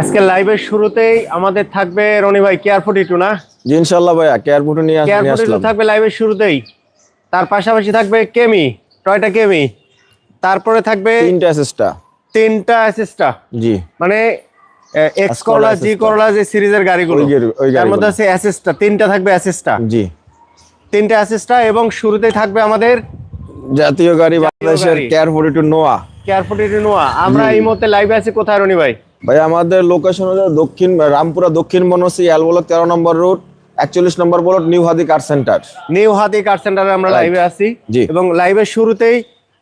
আজকে লাইভের শুরুতেই আমাদের থাকবে রনি ভাই কেয়ার ফোর্টি টু না? জি ইনশাল্লাহ ভাইয়া কেয়ার ফুটো নিয়ে কেয়ার ফোর্টি টু থাকবে লাইভের শুরুতেই। তার পাশাপাশি থাকবে কেমি টয়টা কেমি তারপরে থাকবে তিনটা অ্যাসেসটা তিনটা অ্যাসিস্টা জি। মানে এক্স করলা জি করলা যে সিরিজের গাড়িগুলো। তার মধ্যে আছে অ্যাসিস্টা তিনটা থাকবে অ্যাসিস্টা জি। তিনটা অ্যাসিস্টা এবং শুরুতেই থাকবে আমাদের জাতীয় গাড়ি বাংলাদেশের K R forty two Noah K R forty two Noah আমরা এই মুহূর্তে লাইভে আছি। কোথায় রনি ভাই? ভাই আমাদের লোকেশন হলো দক্ষিণ রামপুরা দক্ষিণ বনসি এল ব্লক তেরো নম্বর রোড একচল্লিশ number block new Hadi car center new Hadi car সেন্টারে আমরা লাইভে আছি। এবং লাইভের শুরুতেই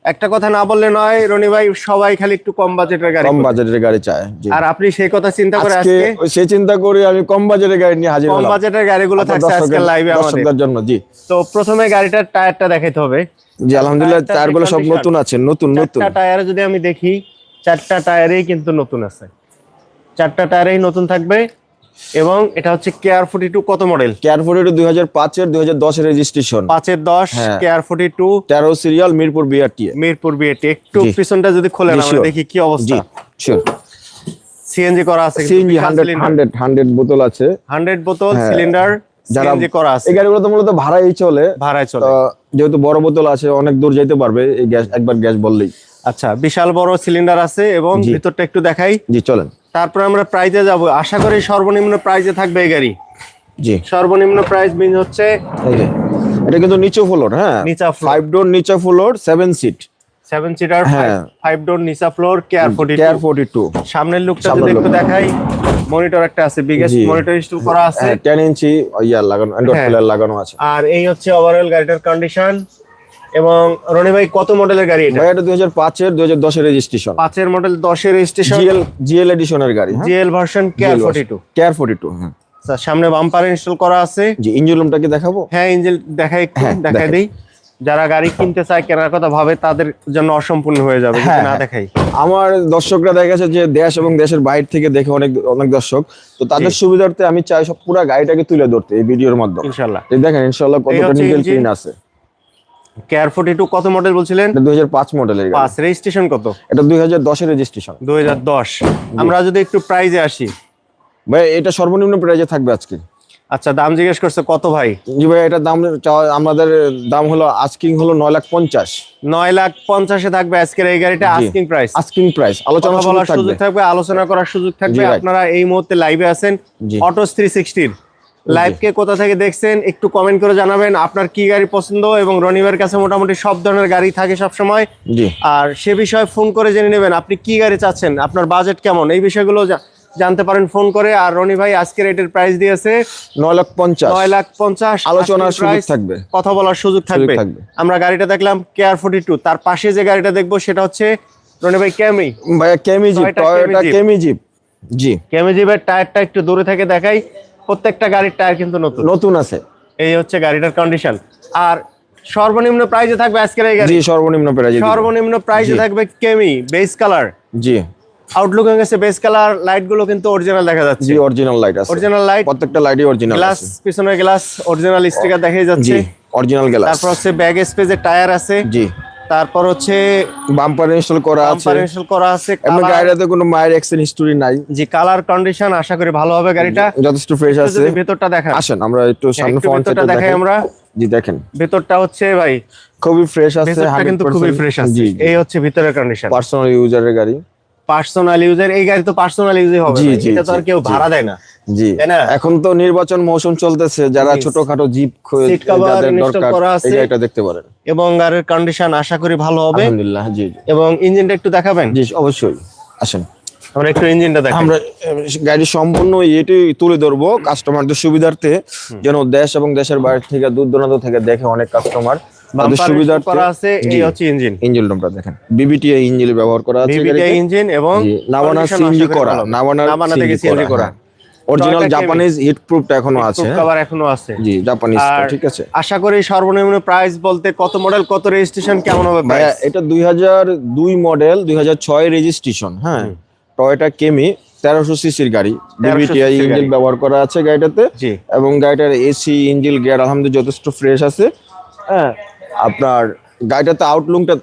একটা কথা না বললে নয় রনি ভাই সবাই খালি একটু কম বাজেটের গাড়ি কম বাজেটের গাড়ি চায় আর আপনি সেই কথা চিন্তা করে আজকে আজকে ওই সে চিন্তা করি আমি কম বাজেটের গাড়ি নিয়ে হাজির কম বাজেটের গাড়িগুলো থাকছে আজকে লাইভে আমাদের। জন্য জি। তো প্রথমে গাড়িটার টায়ারটা দেখাইতে হবে। জি আলহামদুলিল্লাহ টায়ারগুলো সব নতুন আছে নতুন নতুন। টায়ারে যদি আমি দেখি চারটা টায়ারেই কিন্তু নতুন আছে। চারটা টায়ারেই নতুন থাকবে এবং এটা হচ্ছে কেয়ার ফোর্টি টু কত model K R forty two দুই হাজার পাঁচের দুই হাজার দশের রেজিস্ট্রেশন পাঁচের দশ হ্যাঁ। কেয়ার ফোর্টি টু তেরো serial Mirpur BRTA Mirpur BRTA একটু পিছনটা যদি খোলেন আমরা দেখি কি অবস্থা। শিওর সিএনজি করা আছে সিএনজি হান্ড্রেড হান্ড্রেড হান্ড্রেড বোতল আছে। হান্ড্রেড বোতল হ্যাঁ। সিলিন্ডার সিএনজি করা আছে। এই গাড়িগুলো তো মূলত ভাড়াই চলে। ভাড়ায় চলে। যেহেতু বড় বোতল আছে অনেক দূর যেতে পারবে এই গ্যাস একবার গ্যাস বললেই। আচ্ছা বিশাল বড় সিলিন্ডার আছে এবং। ভিতরটা একটু দেখাই। জি চলেন। তারপর আমরা প্রাইজে যাব। আশা করি সর্বনিম্ন প্রাইজে থাকবে এই গাড়ি। জি। সর্বনিম্ন প্রাইস মিন হচ্ছে এটা কিন্তু নিচু ফ্লোর হ্যাঁ? নিচা। ফাইভ ডোর নিচা floor seven seat seven seater হ্যাঁ। ফাইভ ডোর নিচা floor K R forty K R forty two সামনের লুকটা যদি একটু দেখাই মনিটর একটা আছে বিগেস্ট। মনিটর ইনস্টল করা আছে। হ্যাঁ টেন ইঞ্চি ইয়ার লাগানো অ্যান্ড্রয়েড। প্লেয়ার লাগানো আছে। আর এই হচ্ছে ওভারঅল গাড়িটার কন্ডিশন এবং রনি ভাই কত মডেলের গাড়ি এটা? এটা দুই হাজার পাঁচের দুই হাজার দশের রেজিস্ট্রেশন পাঁচের মডেল দশের রেজিস্ট্রেশন জিএল জিএল এডিশনের গাড়ি হ্যাঁ? GL version K R forty two K R forty two হ্যাঁ। সামনে বাম্পার ইনস্টল করা আছে। জি ইঞ্জিন রুমটা কি দেখাবো? হ্যাঁ ইঞ্জিন দেখাই হ্যাঁ, দেখাই দেখাই। দিই। যারা গাড়ি কিনতে চায় কেনার কথা ভাবে তাদের জন্য অসম্পূর্ণ হয়ে যাবে যদি হ্যাঁ, না হ্যাঁ। দেখাই। আমার দর্শকরা দেখা গেছে যে দেশ এবং দেশের বাইরে থেকে দেখে অনেক অনেক দর্শক। তো তাদের সুবিধার্থে আমি চাই সব পুরো গাড়িটাকে তুলে ধরতে এই ভিডিওর মাধ্যমে। ইনশাল্লাহ। এই দেখেন কতটা হচ্ছে ক্লিন আছে। কেয়ার ফোর্টি টু কত মডেল বলছিলেন? মডেলের গাড়ি। রেজিস্ট্রেশন কত? এটা রেজিস্ট্রেশন দুই হাজার দশ। আমরা যদি একটু প্রাইজে আসি। ভাই এটা সর্বনিম্ন প্রাইজে থাকবে আজকে। আচ্ছা দাম জিজ্ঞেস করছে কত ভাই? জি ভাই এটার দাম চাওয়া- আমাদের দাম হলো আস্কিং হলো নয় লাখ পঞ্চাশ। নয় লাখ পঞ্চাশে থাকবে আজকের এই গাড়িটা আস্কিং প্রাইস আস্কিং প্রাইস আলোচনা কথা সুযোগ থাকবে। আলোচনা করার সুযোগ থাকবে। আপনারা এই মুহূর্তে লাইভে আছেন। জি। অটোস থ্রি সিক্সটির লাইভকে কোথা থেকে দেখছেন একটু কমেন্ট করে জানাবেন আপনার কি গাড়ি পছন্দ এবং রনিবের কাছে মোটামুটি সব ধরনের গাড়ি থাকে সব সময় জি। আর সে বিষয়ে ফোন করে জেনে নেবেন আপনি কি গাড়ি চাচ্ছেন আপনার বাজেট কেমন? এই বিষয়গুলো জানতে পারেন ফোন করে। আর রনি ভাই আজকের এটার প্রাইস দিয়েছে নয় লাখ পঞ্চাশ। নয় লাখ পঞ্চাশ আলোচনার সুযোগ থাকবে। কথা বলার সুযোগ থাকবে। আমরা গাড়িটা দেখলাম কেয়ার ফোর্টি টু তার পাশে যে গাড়িটা দেখব সেটা হচ্ছে রনি ভাই ক্যামি ভাইয়া Cami jeep Toyota. Cami jeep জি। ক্যামি জিপের টায়ারটা একটু দূরে থেকে দেখাই। প্রত্যেকটা গাড়ির টায়ার কিন্তু নতুন। নতুন আছে। এই হচ্ছে গাড়িটার কন্ডিশন আর সর্বনিম্ন প্রাইসে থাকবে আজকের এই গাড়ি। জি সর্বনিম্ন প্রাইজে সর্বনিম্ন প্রাইসে থাকবে কেমি বেস কালার জি। আউটলুক হয়ে গেছে বেস কালার লাইটগুলো কিন্তু অরিজিনাল দেখা যাচ্ছে। জি অরিজিনাল লাইট আছে। অরিজিনাল লাইট প্রত্যেকটা লাইটই অরিজিনাল গ্লাস পিছনের গ্লাস অরিজিনাল স্টিকার দেখাই যাচ্ছে। জি অরিজিনাল গ্লাস তারপর হচ্ছে ব্যাগ স্পেসের টায়ার আছে। জি। তারপর হচ্ছে বাম্পার ইনস্টল করা আছে। বাম্পার ইনস্টল করা আছে এমন গাড়িতে গাড়িটাতে কোনো মায়ের অ্যাক্সিডেন্ট হিস্টরি নাই। যে কালার কন্ডিশন আশা করি ভালো হবে গাড়িটা। যথেষ্ট ফ্রেশ আছে। ভেতরটা দেখেন। আসেন আমরা একটু সামনে ফ্রন্ট সাইডটা দেখাই আমরা। জি দেখেন। ভেতরটা হচ্ছে ভাই খুবই ফ্রেশ আছে কিন্তু খুবই ফ্রেশ আছে। এই হচ্ছে ভিতরের কন্ডিশন পার্সোনাল ইউজারের গাড়ি। পার্সোনাল ইউজার এই গাড়ি তো পার্সোনাল ইউজই হবে এটা তো আর কেউ ভাড়া দেয় না। জি। না? এখন তো নির্বাচন মৌসুম চলতেছে যারা ছোটখাটো জিপ দরকার। এই গাড়িটা দেখতে পারেন। এবং গাড়ির কন্ডিশন আশা করি ভালো হবে। আলহামদুলিল্লাহ জি জি। এবং ইঞ্জিনটা একটু দেখাবেন? জি অবশ্যই। আসেন। আমরা একটু ইঞ্জিনটা দেখাই। আমরা গাড়ি সম্পূর্ণ এটি তুলে ধরবো। কাস্টমারদের সুবিধার্থে যেন দেশ এবং দেশের বাইরে থেকে দূর দূরান্ত থেকে দেখে অনেক কাস্টমার তাদের সুবিধার্থে করা আছে এই হচ্ছে ইঞ্জিন ইঞ্জিন রুমটা দেখেন। বিবিটিআই ইঞ্জিন ব্যবহার করা আছে ইঞ্জিন এবং জি, নাভানা সিএনজি করা নাভানা নাভানা থেকে সিএনজি করা অরিজিনাল জাপানিজ হিট প্রুফটা এখনও আছে। হ্যাঁ? কভার এখনও আছে। জি জাপানিজ ঠিক আছে। আশা করি সর্বনিম্ন প্রাইস বলতে কত মডেল কত রেজিস্ট্রেশন কেমন হবে এটা দুই হাজার দুই মডেল দুই হাজার ছয় রেজিস্ট্রেশন হ্যাঁ। টয়োটা কেমি তেরোশো সিসির গাড়ি। বিবিটিআই ইঞ্জিন ব্যবহার করা আছে গাড়িটাতে। এবং গাড়িটার এসি ইঞ্জিন গিয়ার আলহামদুলিল্লাহ যথেষ্ট ফ্রেশ আছে। হ্যাঁ। আপনার গাড়িটাতে আউটলুকটা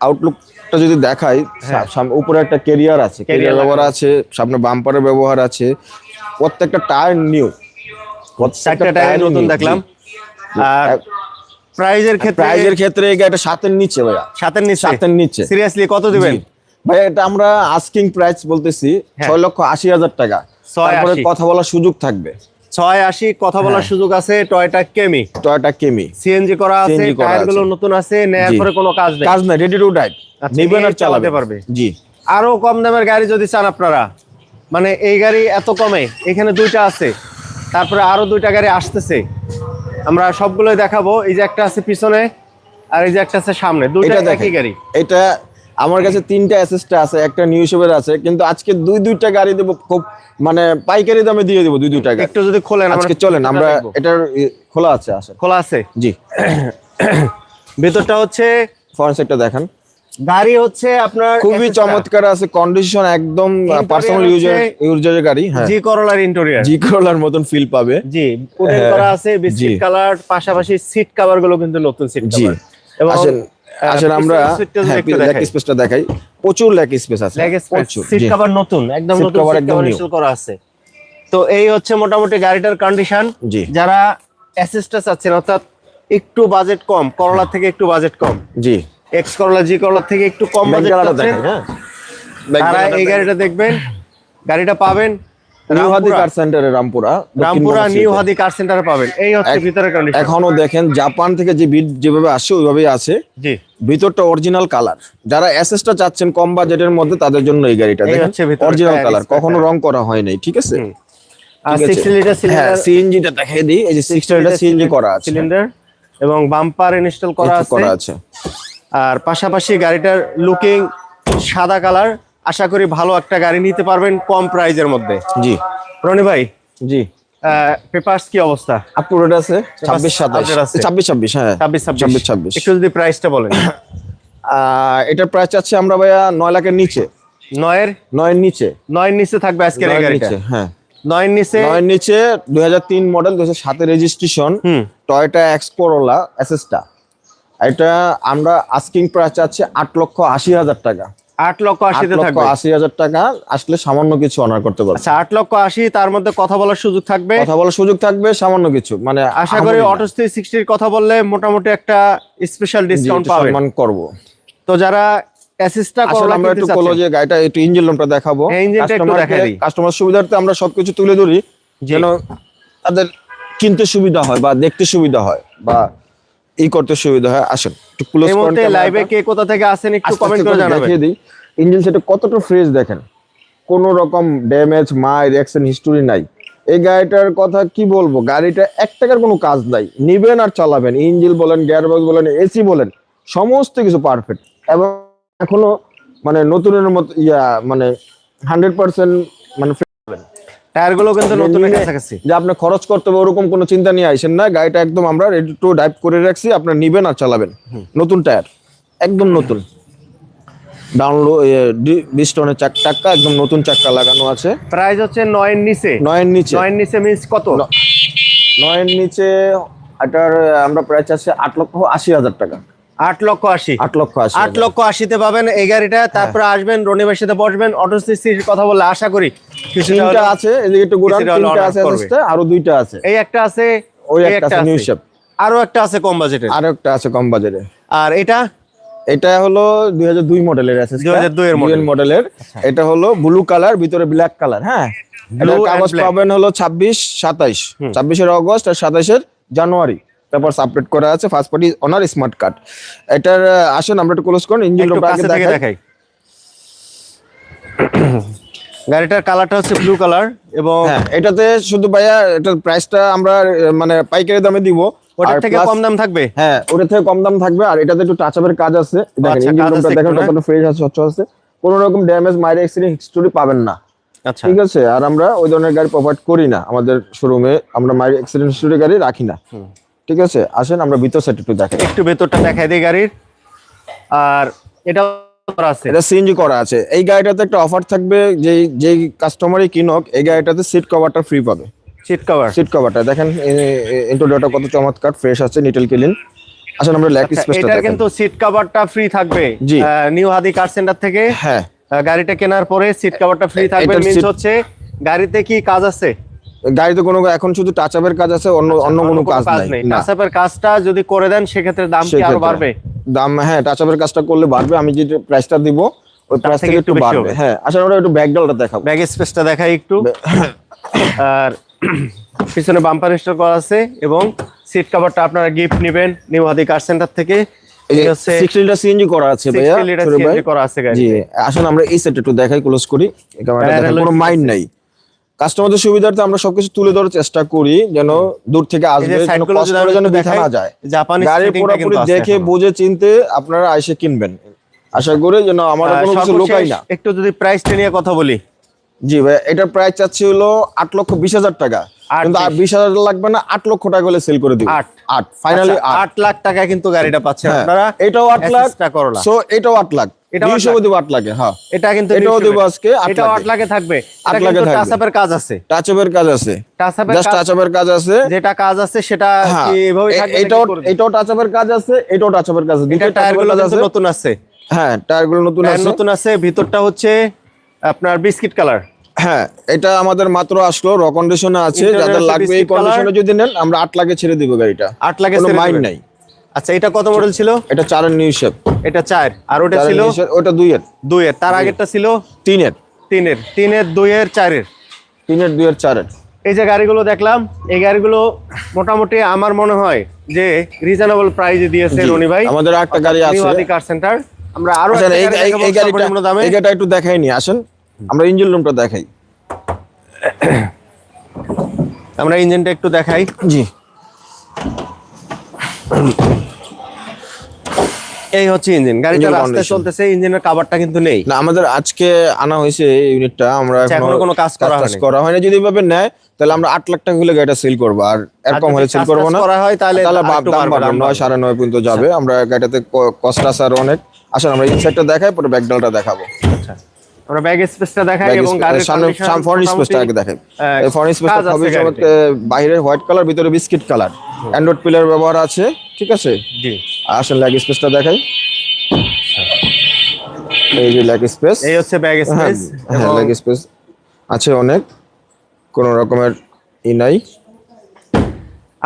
আউটলুকটা যদি দেখাই সাম- উপরে একটা কেরিয়ার আছে। হ্যাঁ। কেরিয়ার ব্যবহার আছে সামনে বাম্পারের ব্যবহার আছে। প্রত্যেকটা টায়ার নিউ চারটা টায়ার নতুন দেখলাম। আর প্রাইজের ক্ষেত্রে প্রাইজের ক্ষেত্রে গাড়িটা সাতের নিচে ভাইয়া। সাতের নিচে? সাতের নিচে। সিরিয়াসলি কত দিবেন। ভাইয়া এটা আমরা আস্কিং প্রাইস বলতেছি হ্যাঁ। ছয় লক্ষ আশি হাজার টাকা। তারপরে কথা বলার সুযোগ থাকবে। ছয় আশি কথা হ্যাঁ। বলার সুযোগ আছে Toyota Camry Toyota Camry CNG করা আছে CNG টায়ারগুলো নতুন আছে নেয়ার পরে কোনো কাজ নেই। কাজ না রেডি টু ড্রাইভ আচ্ছা, নেবেন আর চালাতে পারবে। জি। আরও কম দামের গাড়ি যদি চান আপনারা মানে এই গাড়ি এত কমে এখানে দুইটা আছে তারপরে আরও দুইটা গাড়ি আসতেছে। আমরা সবগুলোই দেখাবো এই যে একটা আছে পিছনে আর এই যে একটা আছে সামনে দুইটা একই গাড়ি। এটা আমার কাছে তিনটা অ্যাসেসটা আছে একটা নিউ শেপের আছে কিন্তু আজকে দুই দুইটা গাড়ি দেবো খুব মানে পাইকারি দামে দিয়ে দেবো দুই দুইটা গাড়ি। একটু যদি খোলেন আজকে চলেন আমরা এটার খোলা আছে আসেন। খোলা আছে? জি। ভেতরটা হচ্ছে ফরেন সেটটা দেখেন। গাড়ি হচ্ছে আপনার খুবই চমৎকার আছে কন্ডিশন একদম পার্সোনাল ইউজার হচ্ছে ইউজারের গাড়ি হ্যাঁ। জি করলার ইন্টেরিয়র জি করলার মতন ফিল পাবে। জি পুটিং হ্যাঁ, করা আছে বিস্কিট কালার পাশাপাশি সিট কভারগুলো কিন্তু নতুন সিট জি। কভার এবং আসেন আমরা হ্যাঁ লেগ স্পেসটা দেখাই। প্রচুর লেগ স্পেস আছে। লেগ স্পেস সিট কভার নতুন একদম নতুন সিট কভার ইনস্টল করা আছে। তো এই হচ্ছে মোটামুটি গাড়িটার কন্ডিশন যারা অ্যাসিস্টটা চাচ্ছেন অর্থাৎ একটু বাজেট কম করলা থেকে একটু বাজেট কম। জি। এক্স করলা জি করলা থেকে একটু কম বাজেট হ্যাঁ। তারা এই গাড়িটা দেখবেন গাড়িটা পাবেন। নিউ হাদি কার সেন্টারে রামপুরা রামপুরা নিউ হাদি কার সেন্টারে পাবেন। এই হচ্ছে ভিতরের কন্ডিশন এখনও দেখেন জাপান থেকে যে বিট যেভাবে আসে ওইভাবেই আছে। জি। ভিতরটা অরিজিনাল কালার যারা এসএসটা চাচ্ছেন কম বাজেটের মধ্যে তাদের জন্য এই গাড়িটা দেখেন। অরিজিনাল কালার কখনো রং করা হয় নাই ঠিক আছে? আর ঠিক 60 লিটার সিলিন্ডার সিএনজিটা দেখিয়ে দিই এই যে 60 লিটার সিএনজি করা আছে। সিলিন্ডার এবং বাম্পার ইনস্টল করা করা আছে। আর পাশাপাশি গাড়িটার লুকিং সাদা কালার আশা করি ভালো একটা গাড়ি নিতে পারবেন কম প্রাইজের মধ্যে। জি। রনি ভাই জি। পেপারস কি অবস্থা? আপ আছে? 26 update আছে। 27 26 26 হ্যাঁ। ছাব্বিশ ছাব্বিশ। 26 26 একটু যদি প্রাইসটা বলেন। এটার প্রাইস আছে আমরা ভাইয়া 9 লাখের নিচে। নয়ের? 9 এর নিচে। নয়ের নিচে থাকবে আজকের এই গাড়িটা? নিচে হ্যাঁ। নয়ের নিচে? 9 এর নিচে 2003 মডেল 2007 এর রেজিস্ট্রেশন টয়োটা এক্স করোলা এসএসটা এটা আমরা আস্কিং প্রাইস আছে আট লক্ষ আশি হাজার টাকা। আট লক্ষ আশিতে থাকবে। আশি হাজার টাকা আসলে সামান্য কিছু অনার করতে পারবে। আচ্ছা আট লক্ষ আশি তার মধ্যে কথা বলার সুযোগ থাকবে? কথা বলার সুযোগ থাকবে সামান্য কিছু মানে আশা করি আহামরি অটো থ্রি সিক্সটির কথা বললে মোটামুটি একটা স্পেশাল জি, ডিসকাউন্ট একটু সম্মান করব। তো যারা আমরা একটু কিনতে যে গাড়িটা একটু ইঞ্জিন রুমটা দেখাবো। হ্যাঁ, ইঞ্জিনটা একটু দেখাই কাস্টমার সুবিধার্থে আমরা সবকিছু তুলে ধরি। যেন তাদের কিনতে সুবিধা হয় বা দেখতে সুবিধা হয় বা ই করতে সুবিধা হয়। আসেন একটু ক্লোজ এই মুহূর্তে লাইভে কে কোথা থেকে আসেন একটু কমেন্ট করে জানাবেন। দেখিয়ে দিই। ইঞ্জিন সেটা কতটা ফ্রেশ দেখেন? কোনো রকম ড্যামেজ মাই রিয়াকশন হিস্টোরি নাই। এই গাড়িটার কথা কি বলব? গাড়িটা এক টাকার কোনো কাজ নাই। নিবেন আর চালাবেন। ইঞ্জিন বলেন গিয়ারবক্স বলেন এসি বলেন সমস্ত কিছু পারফেক্ট এবং এখনও মানে নতুনের মতো ইয়া মানে হান্ড্রেড পার্সেন্ট মানে টায়ারগুলো কিন্তু নতুন কাছাকাছি। যে আপনি খরচ করতে হবে ওরকম কোনো চিন্তা নিয়ে আইসেন না। গাড়িটা একদম আমরা রেডি টু ড্রাইভ করে রাখছি আপনার নিবেন আর চালাবেন। নতুন টায়ার একদম নতুন। ডাউনলো বিস্টনের চাক চাক্কা একদম নতুন চাক্কা লাগানো আছে। প্রাইস হচ্ছে নয়ের নিচে। নয়ের নিচে। নয়ের নিচে মিন্স কত? নয়ের নিচে এটার আমরা প্রাইস আছে আট লক্ষ আশি হাজার টাকা। আট লক্ষ আশি। আট লক্ষ আশি আট লক্ষ আশিতে পাবেন এই গাড়িটা। তারপরে আসবেন রনিবার সাথে বসবেন অটো সিসির কথা বলে আশা করি কিছুটা আছে এদিকে একটু ঘুরান তিনটা আছে আরও দুইটা আছে। এই একটা আছে ওই একটা নিউ শেপ আরও একটা আছে কম বাজেটের। আর একটা আছে কম বাজারে আর এটা? এটা হলো দুই হাজার দুই মডেলের আছে 2002 এর মডেলের এটা হলো ব্লু কালার ভিতরে ব্ল্যাক কালার হ্যাঁ? কাগজ পাবেন হলো ছাব্বিশ সাতাইশ। ছাব্বিশের অগস্ট আর সাতাইশের জানুয়ারি। তারপর আপডেট করা আছে first party owner smart card এটার আসুন আমরা একটু ক্লোজ করুন ইঞ্জিন রুমটা আগে দেখাই। গাড়িটার কালারটা হচ্ছে ব্লু কালার এবং হ্যাঁ এটাতে শুধু ভাইয়া এটার প্রাইসটা আমরা মানে পাইকারি দামে দিব। ওটার থেকে কম দাম থাকবে? হ্যাঁ ওটার থেকে কম দাম থাকবে আর এটাতে একটু টাচ আপের কাজ আছে। দেখেন আচ্ছা, ইঞ্জিন রুমটা দেখেন? কতটা ফ্রেশ আছে স্বচ্ছ আছে। কোনো রকম ড্যামেজ মাইরে অ্যাক্সিডেন্ট হিস্টোরি পাবেন না। আচ্ছা। ঠিক আছে? আর আমরা ওই ধরনের গাড়ি প্রোভাইড করি না। আমাদের শোরুমে আমরা মাইর অ্যাক্সিডেন্ট হিস্টোরি গাড়ি রাখি না। ঠিক আছে? আসেন আমরা ভিতর সাইড একটু দেখেন একটু ভেতরটা দেখাই দিই গাড়ির। আর এটা আছে। এটা সিএনজি করা আছে। এই গাড়িটাতে একটা অফার থাকবে যে কাস্টমারই কিনক এই গাড়িটাতে সিট কভারটা ফ্রি পাবে। সিট কভার সিট কভারটা দেখেন ইন্টোরিয়রটা কত চমৎকার ফ্রেশ আছে নিটেল ক্লিন আসলে আমরা ল্যাক আচ্ছা, স্পেসটা কিন্তু সিট কভারটা ফ্রি থাকবে নিউ হাদি কার সেন্টার থেকে। হ্যাঁ। গাড়িটা কেনার পরে সিট কভারটা ফ্রি থাকবে। মিন্স হচ্ছে গাড়িতে কি কাজ আছে? গাড়িতে কোনো এখন শুধু টাচ আপের কাজ আছে অন্য অন্য কোনো কাজ নাই। না। টাচাপের কাজটা যদি করে দেন সেক্ষেত্রে দাম কি আরও বাড়বে? দাম হ্যাঁ টাচ আপের কাজটা করলে বাড়বে। আমি যে প্রাইসটা দিব ওই প্রাইস থেকে একটু বাড়বে। হ্যাঁ আসলে আমরা একটু ব্যাকডালটা দেখাবো। ব্যাগ স্পেসটা দেখাই একটু। আর পিছনে বাম্পার ইনস্টল করা আছে এবং সিট কভারটা আপনারা গিফট নেবেন নিউ হাদি কার সেন্টার থেকে। এই এই হচ্ছে 60 লিটার সিএনজি করা আছে ভাইয়া 60 লিটার ছোট ভাই। CNG করা আছে গাড়ি জি আমরা এই সেটটা একটু দেখাই ক্লোজ করি। কোনো মাইন্ড। নাই। কাস্টমারদের সুবিধার্থে আমরা সবকিছু তুলে ধরার চেষ্টা করি যেন দূর থেকে আসবে যেন দেখা না যায়। গাড়ি পুরোপুরি দেখে। বুঝে চিনতে আপনারা আইসে কিনবেন। আশা করি যেন আমার কোনো কিছু লোকাই না। একটু যদি প্রাইসটা নিয়ে কথা বলি। জি ভাই এটার প্রাইস চাচ্ছি হলো আট লক্ষ বিশ হাজার টাকা। কিন্তু বিশ। হাজার লাগবে না আট লক্ষ টাকা হলে সেল করে দিব। আট। আট ফাইনালি আচ্ছা, আট। লাখ টাকা কিন্তু গাড়িটা পাচ্ছেন হ্যাঁ, আপনারা। এটাও আট লাখ। সো এটাও আট লাখ। দুইশো দিব আট লাখে হ্যাঁ। এটা কিন্তু এটাও। দেবো আজকে আট এটাও আট লাখে থাকবে। আট এটা লাখে থাকবে। টাচআপের কাজ আছে। কাজ আছে। টাচআপের জাস্ট কাজ কাজ আছে। যেটা কাজ আছে সেটা হ্যাঁ। এভাবে থাকবে এটাও? এটাও কাজ আছে এটাও কাজ আছে। কিন্তু নতুন আছে। হ্যাঁ টায়ারগুলো নতুন আছে। নতুন আছে ভিতরটা হচ্ছে আপনার বিস্কিট কালার। হ্যাঁ এটা আমাদের মাত্র আসলো র কন্ডিশনে আছে যাদের লাগবে এই কন্ডিশনে যদি নেন আমরা আট লাখে ছেড়ে দিব গাড়িটা। আট লাখে মাইন্ড নাই। আচ্ছা এটা কত মডেল ছিল? এটা চারের নিউ শেপ এটা চার আর ওটা ছিল? ওটা দুইয়ের। দুইয়ের তার আগেরটা ছিল? তিনের। তিনের তিনের দুইয়ের চারের। তিনের দুইয়ের চারের। এই যে গাড়িগুলো দেখলাম এই গাড়িগুলো মোটামুটি আমার মনে হয় যে রিজনেবল প্রাইসে দিয়েছে রনি ভাই। আমাদের একটা গাড়ি আছে। কার সেন্টার আমরা আরও এই গাড়িটা দামে। এই গাড়িটা একটু দেখাইনি আসেন। আমরা ইঞ্জিন রুমটা দেখাই। আমরা ইঞ্জিনটা একটু দেখাই। জি। এই হচ্ছে ইঞ্জিন গাড়িটা রাস্তায় চলতেছে ইঞ্জিনের কাভারটা কিন্তু নেই। না আমাদের আজকে আনা হয়েছে এই ইউনিটটা আমরা আচ্ছা, এখনও কোনো কাজ করা হয়নি। করা হয়নি। যদি এভাবে নেয় তাহলে আমরা আট লাখ টাকা হলে গাড়িটা সেল করব। আর এরকম হলে সেল করব না। করা হয় তাহলে তাহলে আরেকটু দাম বাড়বে, বাড়বে দাম নয় বাড়বে। সাড়ে নয় পর্যন্ত যাবে। আমরা গাড়িটাতে কষ্ট আছে আর অনেক। আসেন আমরা ইনসাইডটা দেখাই পরে ব্যাকডালটা দেখাবো। আচ্ছা। আমরা ব্যাগ স্পেসটা দেখাই এবং গাড়ির সামনে condition স্পেসটা আগে দেখাই। এই ফ্রন্ট স্পেসটা খুবই চমৎকার বাইরে হোয়াইট কালার ভিতরে বিস্কিট কালার অ্যান্ড্রয়েড পিলার ব্যবহার আছে ঠিক আছে? জি। আসেন লেগ স্পেসটা দেখাই। এই যে লেগ স্পেস এই হচ্ছে ব্যাগ হ্যাঁ স্পেস হ্যাঁ লেগ স্পেস আছে অনেক কোন রকমের ই নাই।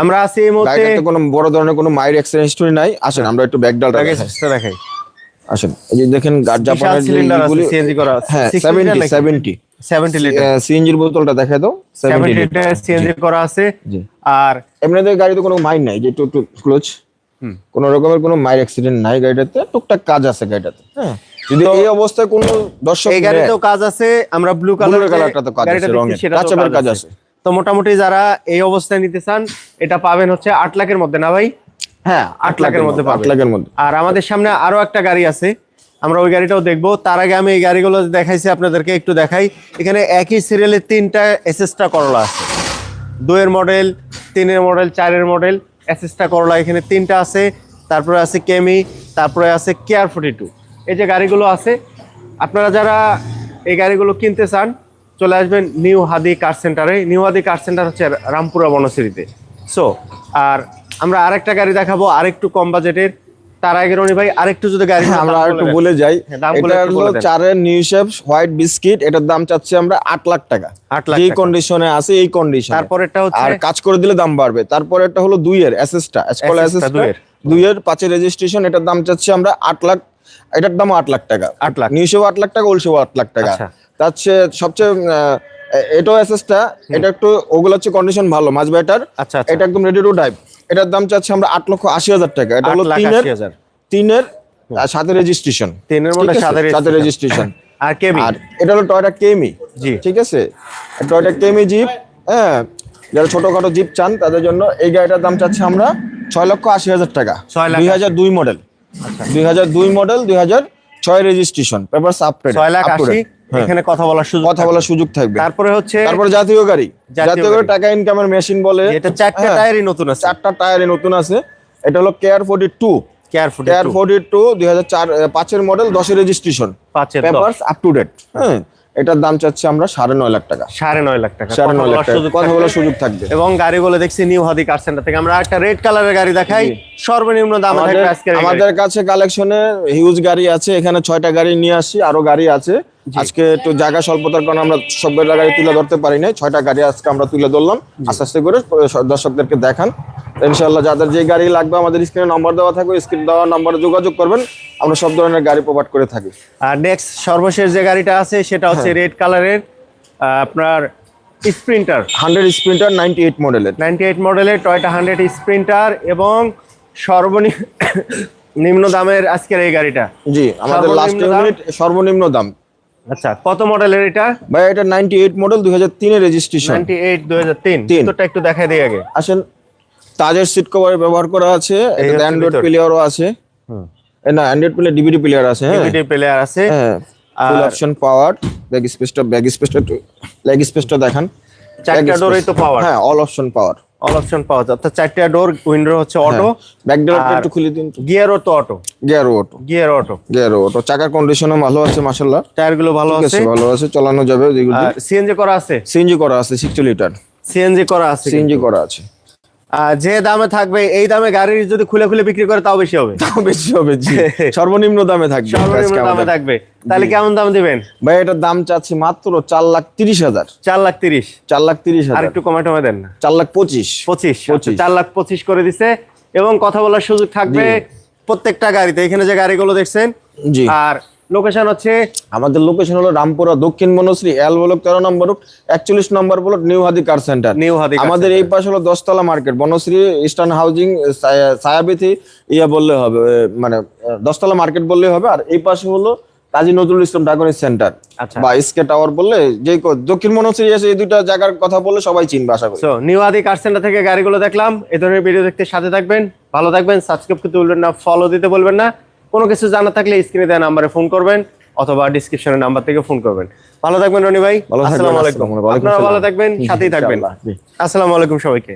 আমরা আছি এই মুহূর্তে কোনো বড় ধরনের কোনো মাইর অ্যাক্সিডেন্ট হিস্টরি নাই। আসেন আমরা একটু ব্যাকডালটা ব্যাগ স্পেসটা দেখাই। আসেন এই যে দেখেন জাপানের সিএনজি করা হ্যাঁ 60 সেভেন্টি লিটার নাকি? সেভেন্টি 70 লিটার সিএনজির বোতলটা দেখাই দাও 70 লিটার সিএনজি করা আছে। আর এমনিতে গাড়িতে কোনো মাইর নাই যে ক্লোজ হুম। কোন রকমের কোনো মাইর অ্যাক্সিডেন্ট নাই গাড়িটাতে টুকটাক কাজ আছে গাড়িটাতে। হ্যাঁ। যদি এই অবস্থায় কোনো দর্শক এই গাড়িতেও কাজ আছে আমরা ব্লু কালার colourটা তো কাজ আছে, রঙের। কাজ আছে। তো মোটামুটি যারা এই অবস্থায় নিতে চান এটা পাবেন হচ্ছে আট লাখের মধ্যে না ভাই? হ্যাঁ আট লাখের মধ্যে আট লাখের মধ্যে। আর আমাদের সামনে আরও একটা গাড়ি আছে আমরা ওই গাড়িটাও দেখব। তার আগে আমি এই গাড়িগুলো দেখাইছি আপনাদেরকে একটু দেখাই। এখানে একই সিরিয়ালের তিনটা এসএসটা করলা আছে। দুয়ের মডেল তিনের মডেল চারের মডেল এসএসটা করলা এখানে তিনটা আছে। তারপরে আছে কেমি তারপরে আছে কেয়ার ফোর্টি টু এই যে গাড়িগুলো আছে আপনারা যারা এই গাড়িগুলো কিনতে চান চলে আসবেন নিউ হাদি কার সেন্টারে নিউ হাদি কার সেন্টার হচ্ছে রামপুরা বনশ্রীতে। সো আর আমরা আরেকটা গাড়ি দেখাবো আরেকটু কম বাজেটের। তার আগে রনি ভাই আরেকটু যদি গাড়ি হ্যাঁ, আমরা একটু বলে যাই। হ্যাঁ, এটা হলো চারের নিউ শেপ হোয়াইট বিস্কিট এটার দাম চাচ্ছি আমরা আট লাখ টাকা। আট লাখ যে কন্ডিশনে আছে এই কন্ডিশন তারপরেরটা হচ্ছে আর কাজ করে দিলে দাম বাড়বে। তারপর এটা হলো দুইয়ের এসএসটা এসকল এসএসটা দুইয়ের। দুইয়ের পাঁচের রেজিস্ট্রেশন এটার দাম চাচ্ছি আমরা আট লাখ এটার দাম আট লাখ টাকা। আট লাখ। নিউ শেপ আট লাখ টাকা ওল্ড শেপ আট লাখ টাকা। আচ্ছা। তার সবচেয়ে এটাও এসএসটা এটা একটু ওগুলো হচ্ছে কন্ডিশন ভালো মাছ ব্যাটার আচ্ছা আচ্ছা। এটা একদম রেডি টু ডাইভ এটার দাম চাচ্ছি আমরা আট লক্ষ আশি হাজার টাকা। এটা হলো তিনের তিনের সাথে রেজিস্ট্রেশন তিনের মধ্যে সাথে রেজিস্ট্রেশন আর কেমি আর এটা হলো টয়টা কেমি জি। ঠিক আছে? টয়টা কেমি জিপ হ্যাঁ যারা ছোটখাটো জিপ চান তাদের জন্য এই গাড়িটার দাম চাচ্ছি আমরা ছয় লক্ষ আশি হাজার টাকা। দুই হাজার দুই মডেল দুই হাজার দুই মডেল দুই হাজার ছয় রেজিস্ট্রেশন পেপার আপডেট ছয় লাখ আশি। এখানে কথা বলার সুযোগ কথা বলার সুযোগ থাকবে। তারপরে হচ্ছে তারপরে জাতীয় গাড়ি। জাতীয় গাড়ি। টাকা ইনকামের মেশিন বলে। এটা চারটে হ্যাঁ, টায়ারই নতুন আছে। চারটা টায়ারে নতুন আছে। এটা হলো K R forty two K R food K R forty two দুই হাজার চার পাঁচের মডেল দশের রেজিস্ট্রেশন পাঁচের। পেপারস আপ টু ডেট হ্যাঁ এটার দাম চাচ্ছি আমরা সাড়ে নয় লাখ টাকা। সাড়ে নয় লাখ টাকা। সাড়ে নয় লাখ টাকা। কথা বলার সুযোগ থাকবে। এবং গাড়িগুলো দেখছি নিউ হাদি কার সেন্টার থেকে। আমরা একটা রেড কালারের গাড়ি দেখাই। সর্বনিম্ন দামে। আমাদের কাছে কালেকশনে হিউজ গাড়ি আছে। এখানে ছয়টা গাড়ি নিয়ে আসি। আরও গাড়ি আছে। আজকে একটু জায়গা স্বল্পতার কারণে আমরা সবগুলো গাড়ি তুলে ধরতে পারি নাই। ছয়টা গাড়ি আজকে আমরা তুলে ধরলাম। আস্তে আস্তে করে দর্শকদেরকে দেখান। ইনশাল্লাহ যাদের যে গাড়ি লাগবে আমাদের স্ক্রিনে নম্বর দেওয়া থাকবে স্ক্রিন দেওয়া নম্বরে যোগাযোগ করবেন। আমরা সব ধরনের গাড়ি প্রোভাইড করে থাকি। আর নেক্সট সর্বশেষ যে গাড়িটা আছে সেটা হচ্ছে হ্যাঁ। রেড কালারের আপনার Sprinter hundred Sprinter ninety eight মডেলের নাইনটি এইট মডেলের টয়টা হান্ড্রেড স্প্রিন্টার এবং সর্বনিম্ন নিম্ন দামের আজকের এই গাড়িটা। জি আমাদের লাস্ট? ইউনিট সর্বনিম্ন দাম। আচ্ছা কত মডেলের এটা? ভাই এটা নাইনটি এইট মডেল দুই হাজার তিনের রেজিস্ট্রেশন নাইনটি এইট দুই হাজার তিন। তিন। একটু দেখাই দিই আগে। আসেন তাজের সিট কভার ব্যবহার করা আছে হচ্ছে অ্যান্ড্রয়েড। প্লেয়ারও আছে। এ না অ্যান্ড্রয়েড প্লেয়ার ডিভিডি প্লেয়ার আছে হ্যাঁ। ডিভিডি প্লেয়ার আছে। হ্যাঁ ফুল অপশন পাওয়ার ব্যাগ স্পেসটা ব্যাগ স্পেসটা লেগ স্পেসটা দেখান। চারটা ডোরই তো পাওয়ার হ্যাঁ all option power all option পাওয়া যায়। অর্থাৎ চারটা ডোর উইন্ডো হচ্ছে অটো ব্যাক ডোরটা একটু খুলে দিন গিয়ারও তো auto gear auto gear auto gear auto চাকার কন্ডিশনও ভালো আছে মাশাআল্লাহ। টায়ারগুলো ভালো আছে ভালো আছে চালানো যাবে যেগুলো সিএনজি করা আছে? সিএনজি করা আছে 60 লিটার সিএনজি করা আছে সিএনজি করা আছে। যে দামে থাকবে এই দামে গাড়ি যদি খুলে খুলে বিক্রি করে তাও বেশি হবে। দাম বেশি হবে জি। সর্বনিম্ন দামে থাকবে সর্বনিম্ন দামে থাকবে। তাহলে কেমন দাম দিবেন? ভাই এটার দাম চাচ্ছি মাত্র চার লাখ তিরিশ হাজার। চার লাখ তিরিশ। চার লাখ তিরিশ আর হাজার। একটু কমে টমে দেন না। চার লাখ পঁচিশ। পঁচিশ। পঁচিশ। চার লাখ পঁচিশ করে দিছে। এবং কথা বলার সুযোগ থাকবে প্রত্যেকটা গাড়িতে। এখানে যে গাড়িগুলো দেখছেন জি। আর লোকেশন হচ্ছে আমাদের লোকেশন হলো রামপুরা দক্ষিণ বনশ্রী এল ব্লক তেরো নম্বর একচল্লিশ number block new Hadi car centre new Hadi আমাদের এই পাশে হলো দশতলা market Banasree Eastern Housing Sayabithi ইয়া বললে হবে মানে দশতলা মার্কেট বললে হবে আর এই পাশে হলো কাজী নজরুল ইসলাম ডাকনি সেন্টার আচ্ছা। বা এসকে টাওয়ার বললে যে দক্ষিণ বনশ্রী এসে এই দুইটা জায়গার কথা বললে সবাই চিনবে আশা করি। নিউ আদি কার সেন্টার থেকে গাড়িগুলো দেখলাম এই ধরনের ভিডিও দেখতে সাথে থাকবেন ভালো থাকবেন সাবস্ক্রাইব করতে বলবেন না ফলো দিতে বলবেন না। কোনো কিছু জানা থাকলে স্ক্রিনে দেওয়া নাম্বারে ফোন করবেন অথবা ডিসক্রিপশনের নাম্বার থেকে ফোন করবেন। ভালো থাকবেন রনি ভাই। আসসালামু আলাইকুম। আপনারা ভালো থাকবেন সাথেই থাকবেন। আসসালামু আলাইকুম সবাইকে।